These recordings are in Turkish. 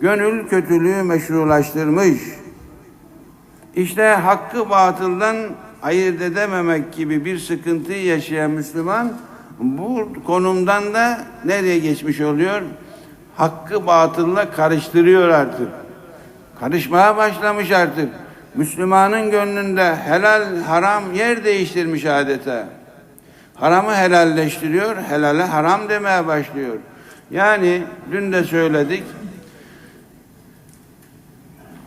gönül kötülüğü meşrulaştırmış. İşte hakkı batıldan ayırt edememek gibi bir sıkıntıyı yaşayan Müslüman bu konumdan da nereye geçmiş oluyor? Hakkı batılla karıştırıyor artık. Karışmaya başlamış artık. Müslümanın gönlünde helal haram yer değiştirmiş adeta. Haramı helalleştiriyor, helale haram demeye başlıyor. Yani dün de söyledik.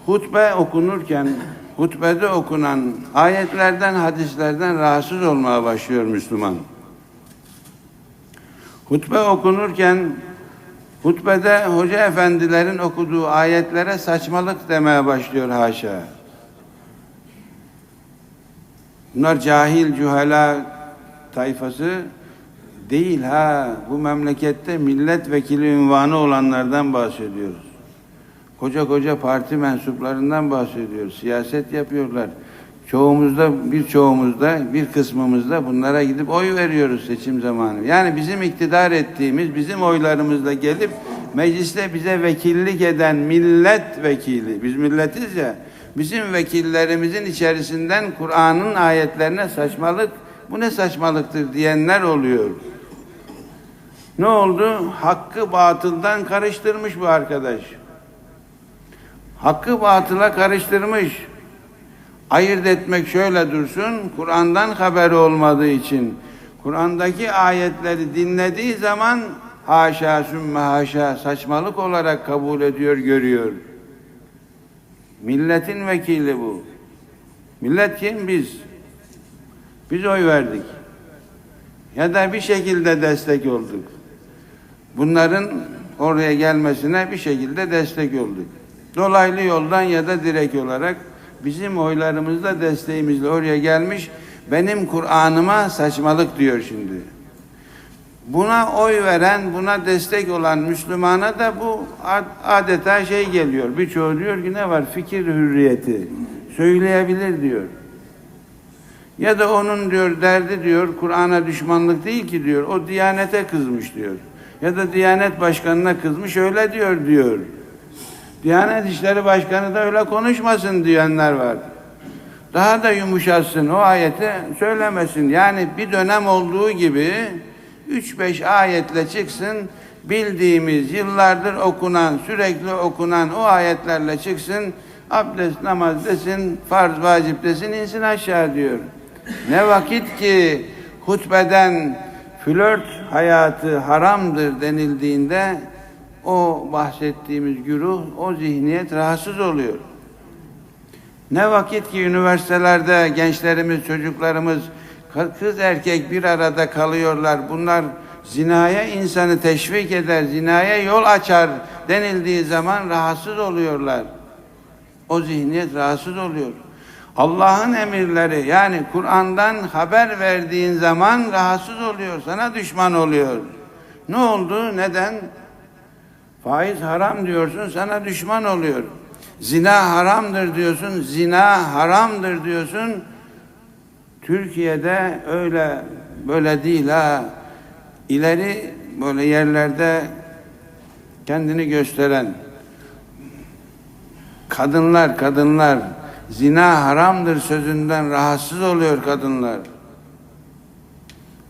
Hutbe okunurken, hutbede okunan ayetlerden, hadislerden rahatsız olmaya başlıyor Müslüman. Hutbe okunurken hutbede hoca efendilerin okuduğu ayetlere saçmalık demeye başlıyor haşa. Bunlar cahil, cühala tayfası değil ha. Bu memlekette milletvekili ünvanı olanlardan bahsediyoruz. Koca koca parti mensuplarından bahsediyoruz. Siyaset yapıyorlar. Çoğumuzda, birçoğumuzda, bir kısmımızda bunlara gidip oy veriyoruz seçim zamanı. Yani bizim iktidar ettiğimiz, bizim oylarımızla gelip mecliste bize vekillik eden milletvekili, biz milletiz ya, bizim vekillerimizin içerisinden Kur'an'ın ayetlerine saçmalık, bu ne saçmalıktır diyenler oluyor. Ne oldu? Hakkı batıldan karıştırmış bu arkadaş. Hakkı batıla karıştırmış. Ayırt etmek şöyle dursun, Kur'an'dan haberi olmadığı için, Kur'an'daki ayetleri dinlediği zaman haşa sümme haşa saçmalık olarak kabul ediyor, görüyor. Milletin vekili bu. Millet kim? Biz. Biz oy verdik. Ya da bir şekilde destek olduk. Bunların oraya gelmesine bir şekilde destek olduk. Dolaylı yoldan ya da direkt olarak bizim oylarımızla desteğimizle oraya gelmiş. Benim Kur'an'ıma saçmalık diyor şimdi. Buna oy veren, buna destek olan Müslümana da bu adeta şey geliyor. Birçoğu diyor ki ne var? Fikir hürriyeti. Söyleyebilir diyor. Ya da onun diyor derdi diyor Kur'an'a düşmanlık değil ki diyor. O Diyanete kızmış diyor. Ya da Diyanet Başkanı'na kızmış öyle diyor diyor. Diyanet İşleri Başkanı da öyle konuşmasın diyenler var. Daha da yumuşatsın o ayeti söylemesin. Yani bir dönem olduğu gibi 3-5 ayetle çıksın bildiğimiz yıllardır okunan sürekli okunan o ayetlerle çıksın abdest namaz desin farz vacip desin insin aşağı diyor. Ne vakit ki hutbeden flört hayatı haramdır denildiğinde o bahsettiğimiz güruh, o zihniyet rahatsız oluyor. Ne vakit ki üniversitelerde gençlerimiz, çocuklarımız kız erkek bir arada kalıyorlar. Bunlar zinaya insanı teşvik eder, zinaya yol açar denildiği zaman rahatsız oluyorlar. O zihniyet rahatsız oluyor. Allah'ın emirleri yani Kur'an'dan haber verdiğin zaman rahatsız oluyor, sana düşman oluyor. Ne oldu? Neden? Faiz haram diyorsun, sana düşman oluyor. Zina haramdır diyorsun, zina haramdır diyorsun. Türkiye'de öyle böyle değil ha. İleri böyle yerlerde kendini gösteren kadınlar, kadınlar zina haramdır sözünden rahatsız oluyor kadınlar.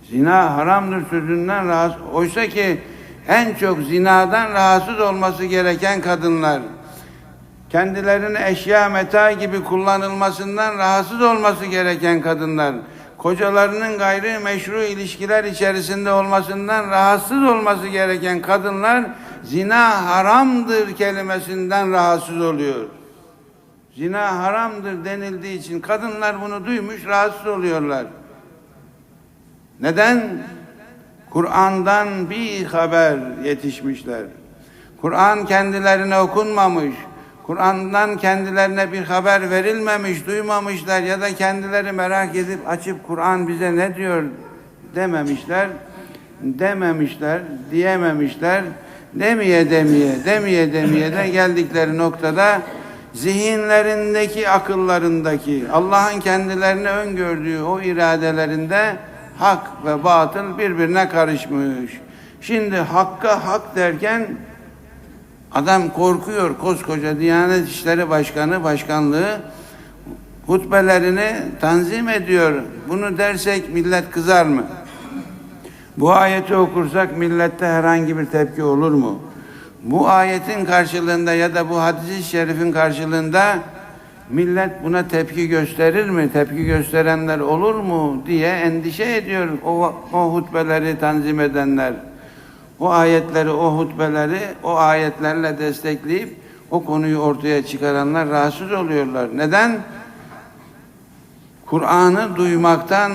Zina haramdır sözünden rahatsız. Oysa ki en çok zinadan rahatsız olması gereken kadınlar. Kendilerini eşya meta gibi kullanılmasından rahatsız olması gereken kadınlar. Kocalarının gayri meşru ilişkiler içerisinde olmasından rahatsız olması gereken kadınlar zina haramdır kelimesinden rahatsız oluyor. Zina haramdır denildiği için kadınlar bunu duymuş rahatsız oluyorlar. Neden? Kur'an'dan bir haber yetişmişler. Kur'an kendilerine okunmamış. Kur'an'dan kendilerine bir haber verilmemiş, duymamışlar ya da kendileri merak edip açıp Kur'an bize ne diyor dememişler. Dememişler, diyememişler. Demeye demeye, demeye demeye de geldikleri noktada zihinlerindeki, akıllarındaki, Allah'ın kendilerine öngördüğü o iradelerinde hak ve batıl birbirine karışmış. Şimdi hakka hak derken Adam korkuyor koskoca Diyanet İşleri Başkanı başkanlığı hutbelerini tanzim ediyor. Bunu dersek millet kızar mı? Bu ayeti okursak millette herhangi bir tepki olur mu? Bu ayetin karşılığında ya da bu hadis-i şerifin karşılığında millet buna tepki gösterir mi? Tepki gösterenler olur mu diye endişe ediyor o, o hutbeleri tanzim edenler. O ayetleri, o hutbeleri o ayetlerle destekleyip o konuyu ortaya çıkaranlar rahatsız oluyorlar. Neden? Kur'an'ı duymaktan